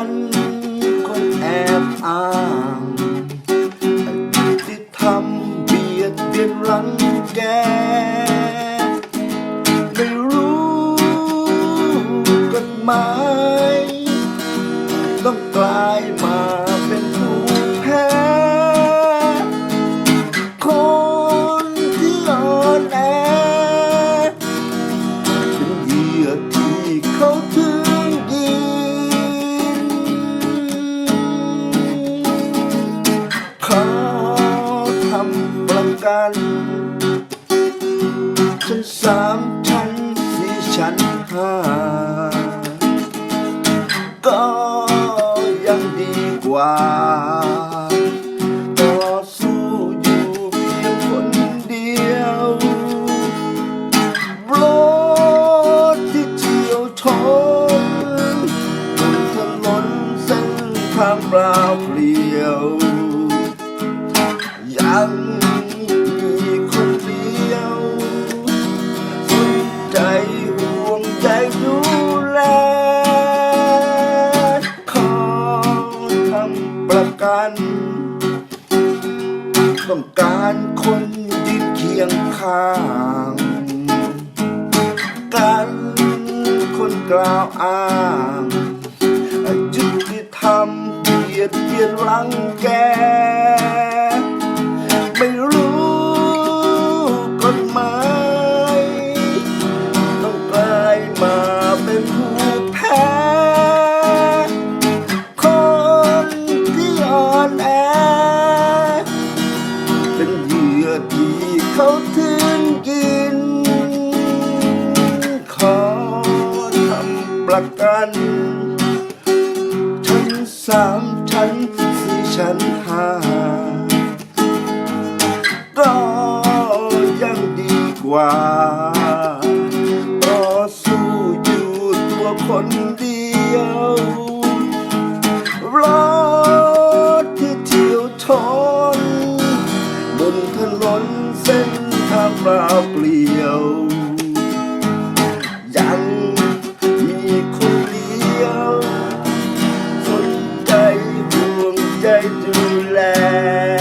ันคนแอบอ้างอดีที่ทำเบียดเบียนรังแกไม่รู้กฎหมาย สามชั้นสี่ชั้นห้าก็ยังดีกว่าต่อสู้อยู่เพียงคนเดียวรถที่เฉียวชนบนถนนเส้นทางเปล่าเปลี่ยวยัง ประกัน ต้องการคนยืนเคียงข้าง กันคนกล่าวอ้างยุติธรรมเบียดเยียนรังแก ประกัน ชั้นสามชั้นสี่ชั้นห้าก็ยังดีกว่ารอสู้อยู่ตัวคนเดียวรอ land.